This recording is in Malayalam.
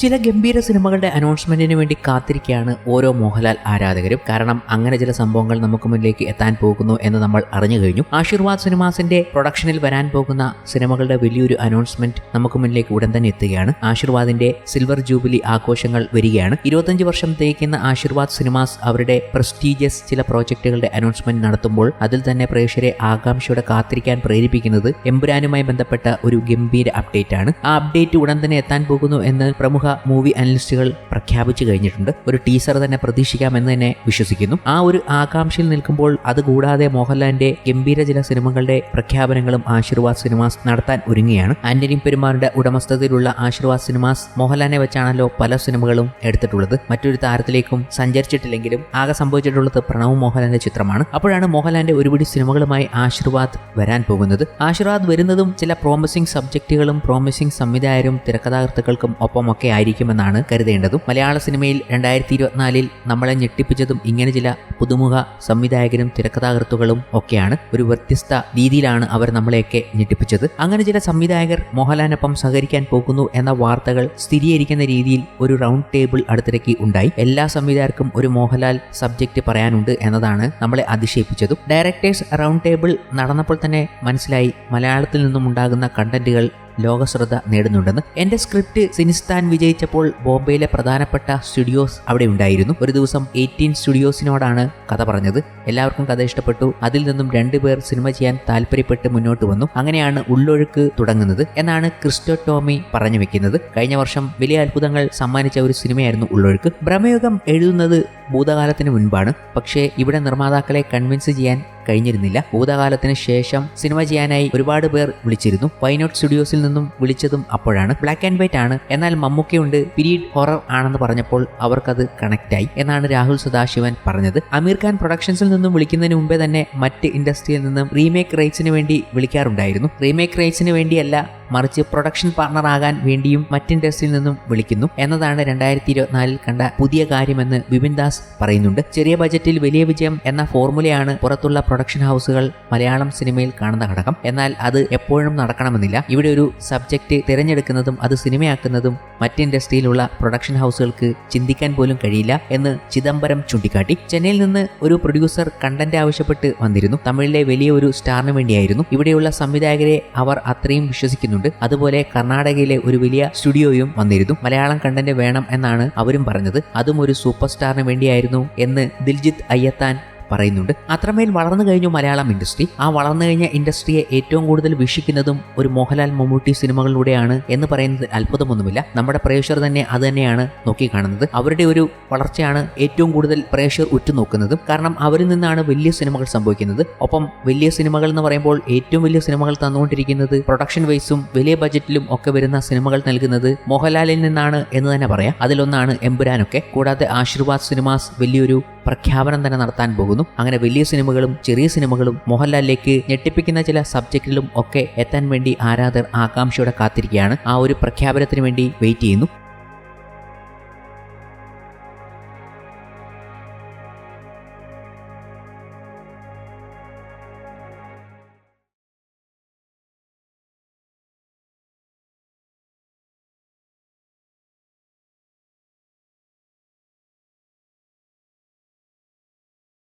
ചില ഗംഭീര സിനിമകളുടെ അനൗൺസ്മെന്റിന് വേണ്ടി കാത്തിരിക്കുകയാണ് ഓരോ മോഹൻലാൽ ആരാധകരും. കാരണം അങ്ങനെ ചില സംഭവങ്ങൾ നമുക്ക് മുന്നിലേക്ക് എത്താൻ പോകുന്നു എന്ന് നമ്മൾ അറിഞ്ഞു കഴിഞ്ഞു. ആശീർവാദ് സിനിമാസിന്റെ പ്രൊഡക്ഷനിൽ വരാൻ പോകുന്ന സിനിമകളുടെ വലിയൊരു അനൗൺസ്മെന്റ് നമുക്ക് മുന്നിലേക്ക് ഉടൻ തന്നെ എത്തുകയാണ്. ആശീർവാദിന്റെ സിൽവർ ജൂബിലി ആഘോഷങ്ങൾ വരികയാണ്. ഇരുപത്തഞ്ച് വർഷം തേക്കുന്ന ആശീർവാദ് സിനിമാസ് അവരുടെ പ്രസ്റ്റീജിയസ് ചില പ്രോജക്റ്റുകളുടെ അനൗൺസ്മെന്റ് നടത്തുമ്പോൾ അതിൽ തന്നെ പ്രേക്ഷകരെ ആകാംക്ഷയോടെ കാത്തിരിക്കാൻ പ്രേരിപ്പിക്കുന്നത് എമ്പുരാനുമായി ബന്ധപ്പെട്ട ഒരു ഗംഭീര അപ്ഡേറ്റ് ആണ്. ആ അപ്ഡേറ്റ് ഉടൻ തന്നെ എത്താൻ പോകുന്നു എന്ന് പ്രമുഖ മൂവി അനലിസ്റ്റുകൾ പ്രഖ്യാപിച്ചു കഴിഞ്ഞിട്ടുണ്ട്. ഒരു ടീസർ തന്നെ പ്രതീക്ഷിക്കാമെന്ന് തന്നെ വിശ്വസിക്കുന്നു. ആ ഒരു ആകാംക്ഷയിൽ നിൽക്കുമ്പോൾ അതുകൂടാതെ മോഹൻലാലിന്റെ ഗംഭീര ചില സിനിമകളുടെ പ്രഖ്യാപനങ്ങളും ആശീർവാദ് സിനിമാസ് നടത്താൻ ഒരുങ്ങുകയാണ്. ആന്റണി പെരുമാറിന്റെ ഉടമസ്ഥതയിലുള്ള ആശീർവാദ് സിനിമാസ് മോഹൻലാലിനെ വെച്ചാണല്ലോ പല സിനിമകളും എടുത്തിട്ടുള്ളത്. മറ്റൊരു താരത്തിലേക്കും സഞ്ചരിച്ചിട്ടില്ലെങ്കിലും ആകെ സംഭവിച്ചിട്ടുള്ളത് പ്രണവ് മോഹൻലാലിന്റെ ചിത്രമാണ്. അപ്പോഴാണ് മോഹൻലാലിന്റെ ഒരുപിടി സിനിമകളുമായി ആശീർവാദ് വരാൻ പോകുന്നത്. ആശീർവാദ് വരുന്നതും ചില പ്രോമിസിംഗ് സബ്ജക്റ്റുകളും പ്രോമിസിംഗ് സംവിധായകരും തിരക്കഥാകൃത്തുക്കൾക്കും ഒപ്പമൊക്കെ ആയിരിക്കുമെന്നാണ് കരുതേണ്ടതും. മലയാള സിനിമയിൽ രണ്ടായിരത്തി ഇരുപത്തിനാലിൽ നമ്മളെ ഞെട്ടിപ്പിച്ചതും ഇങ്ങനെ ചില പുതുമുഖ സംവിധായകരും തിരക്കഥാകൃത്തുകളും ഒക്കെയാണ്. ഒരു വ്യത്യസ്ത രീതിയിലാണ് അവർ നമ്മളെയൊക്കെ ഞെട്ടിപ്പിച്ചത്. അങ്ങനെ ചില സംവിധായകർ മോഹൻലാലിനൊപ്പം സഹകരിക്കാൻ പോകുന്നു എന്ന വാർത്തകൾ സ്ഥിരീകരിക്കുന്ന രീതിയിൽ ഒരു റൗണ്ട് ടേബിൾ അടുത്തിടയ്ക്ക് ഉണ്ടായി. എല്ലാ സംവിധായകർക്കും ഒരു മോഹൻലാൽ സബ്ജക്റ്റ് പറയാനുണ്ട് എന്നതാണ് നമ്മളെ അതിശയിപ്പിച്ചതും. ഡയറക്ടേഴ്സ് റൗണ്ട് ടേബിൾ നടന്നപ്പോൾ തന്നെ മനസ്സിലായി മലയാളത്തിൽ നിന്നും ഉണ്ടാകുന്ന കണ്ടന്റുകൾ ലോകശ്രദ്ധ നേടുന്നുണ്ടെന്ന്. എന്റെ സ്ക്രിപ്റ്റ് സിനിസ്ഥാൻ വിജയിച്ചപ്പോൾ ബോംബെയിലെ പ്രധാനപ്പെട്ട സ്റ്റുഡിയോസ് അവിടെ ഉണ്ടായിരുന്നു. ഒരു ദിവസം എയ്റ്റീൻ സ്റ്റുഡിയോസിനോടാണ് കഥ പറഞ്ഞത്. എല്ലാവർക്കും കഥ ഇഷ്ടപ്പെട്ടു. അതിൽ നിന്നും രണ്ടുപേർ സിനിമ ചെയ്യാൻ താല്പര്യപ്പെട്ട് മുന്നോട്ട് വന്നു. അങ്ങനെയാണ് ഉള്ളൊഴുക്ക് തുടങ്ങുന്നത് എന്നാണ് ക്രിസ്റ്റോ ടോമി പറഞ്ഞു വെക്കുന്നത്. കഴിഞ്ഞ വർഷം വലിയ അത്ഭുതങ്ങൾ സമ്മാനിച്ച ഒരു സിനിമയായിരുന്നു ഉള്ളൊഴുക്ക്. ഭ്രമയുഗം എഴുതുന്നത് ഭൂതകാലത്തിന് മുൻപാണ്. പക്ഷേ ഇവിടെ നിർമ്മാതാക്കളെ കൺവിൻസ് ചെയ്യാൻ കഴിഞ്ഞിരുന്നില്ല. ഭൂതകാലത്തിന് ശേഷം സിനിമ ചെയ്യാനായി ഒരുപാട് പേർ വിളിച്ചിരുന്നു. വൈനോട്ട് സ്റ്റുഡിയോസിൽ നിന്നും വിളിച്ചതും അപ്പോഴാണ്. ബ്ലാക്ക് ആൻഡ് വൈറ്റ് ആണ്. എന്നാൽ മമ്മൂക്കയുണ്ട്. പീരീഡ് ഹൊറർ ആണെന്ന് പറഞ്ഞപ്പോൾ അവർക്കത് കണക്റ്റായി എന്നാണ് രാഹുൽ സദാശിവൻ പറഞ്ഞത്. അമീർ ഖാൻ പ്രൊഡക്ഷൻസിൽ നിന്നും വിളിക്കുന്നതിന് മുമ്പേ തന്നെ മറ്റ് ഇൻഡസ്ട്രിയിൽ നിന്നും റീമേക്ക് റൈറ്റ്സിന് വേണ്ടി വിളിക്കാറുണ്ടായിരുന്നു. റീമേക്ക് റൈറ്റ്സിന് വേണ്ടിയല്ല മറിച്ച് പ്രൊഡക്ഷൻ പാർട്ണർ ആകാൻ വേണ്ടിയും മറ്റ് ഇൻഡസ്ട്രിയിൽ നിന്നും വിളിക്കുന്നു. എന്നതാണ് രണ്ടായിരത്തി ഇരുപത്തിനാലിൽ കണ്ട പുതിയ കാര്യമെന്ന് ബിപിൻ ദാസ് പറയുന്നുണ്ട്. ചെറിയ ബജറ്റിൽ വലിയ വിജയം എന്ന ഫോർമുലയാണ് പുറത്തുള്ള പ്രൊഡക്ഷൻ ഹൗസുകൾ മലയാളം സിനിമയിൽ കാണുന്ന ഘടകം. എന്നാൽ അത് എപ്പോഴും നടക്കണമെന്നില്ല. ഇവിടെ ഒരു സബ്ജക്റ്റ് തിരഞ്ഞെടുക്കുന്നതും അത് സിനിമയാക്കുന്നതും മറ്റ് ഇൻഡസ്ട്രിയിലുള്ള പ്രൊഡക്ഷൻ ഹൗസുകൾക്ക് ചിന്തിക്കാൻ പോലും കഴിയില്ല എന്ന് ചിദംബരം ചൂണ്ടിക്കാട്ടി. ചെന്നൈയിൽ നിന്ന് ഒരു പ്രൊഡ്യൂസർ കണ്ടന്റ് ആവശ്യപ്പെട്ട് വന്നിരുന്നു. തമിഴിലെ വലിയ ഒരു സ്റ്റാറിന് വേണ്ടിയായിരുന്നു. ഇവിടെയുള്ള സംവിധായകരെ അവർ അത്രയും വിശ്വസിക്കുന്നുണ്ട് അതുപോലെ കർണാടകയിലെ ഒരു വലിയ സ്റ്റുഡിയോയും വന്നിരുന്നു. മലയാളം കണ്ടന്റ് വേണം എന്നാണ് അവരും പറഞ്ഞത്. അതും ഒരു സൂപ്പർ സ്റ്റാറിന് വേണ്ടിയായിരുന്നു എന്ന് ദിൽജിത്ത് അയ്യത്താൻ പറയുന്നുണ്ട്. അത്രമേൽ വളർന്നു കഴിഞ്ഞു മലയാളം ഇൻഡസ്ട്രി. ആ വളർന്നു കഴിഞ്ഞ ഇൻഡസ്ട്രിയെ ഏറ്റവും കൂടുതൽ വീക്ഷിക്കുന്നതും ഒരു മോഹൻലാൽ മമ്മൂട്ടി സിനിമകളിലൂടെയാണ് എന്ന് പറയുന്നത് അത്ഭുതമൊന്നുമില്ല. നമ്മുടെ പ്രേക്ഷകർ തന്നെ അത് തന്നെയാണ് നോക്കി കാണുന്നത് അവരുടെ ഒരു വളർച്ചയാണ് ഏറ്റവും കൂടുതൽ പ്രേക്ഷകർ ഉറ്റുനോക്കുന്നതും. കാരണം അവരിൽ നിന്നാണ് വലിയ സിനിമകൾ സംഭവിക്കുന്നത്. ഒപ്പം വലിയ സിനിമകൾ എന്ന് പറയുമ്പോൾ ഏറ്റവും വലിയ സിനിമകൾ തന്നുകൊണ്ടിരിക്കുന്നത് പ്രൊഡക്ഷൻ വൈസും വലിയ ബജറ്റിലും ഒക്കെ വരുന്ന സിനിമകൾ നൽകുന്നത് മോഹൻലാലിൽ നിന്നാണ് എന്ന് തന്നെ പറയാം. അതിലൊന്നാണ് എമ്പുരാനൊക്കെ. കൂടാതെ ആശീർവാദ് സിനിമാസ് വലിയൊരു പ്രഖ്യാപനം തന്നെ നടത്താൻ പോകുന്നു. അങ്ങനെ വലിയ സിനിമകളും ചെറിയ സിനിമകളും മോഹൻലാലിലേക്ക് ഞെട്ടിപ്പിക്കുന്ന ചില സബ്ജക്റ്റിലും ഒക്കെ എത്താൻ വേണ്ടി ആരാധകർ ആകാംക്ഷയോടെ കാത്തിരിക്കുകയാണ്. ആ ഒരു പ്രഖ്യാപനത്തിന് വേണ്ടി വെയിറ്റ് ചെയ്യുന്നു.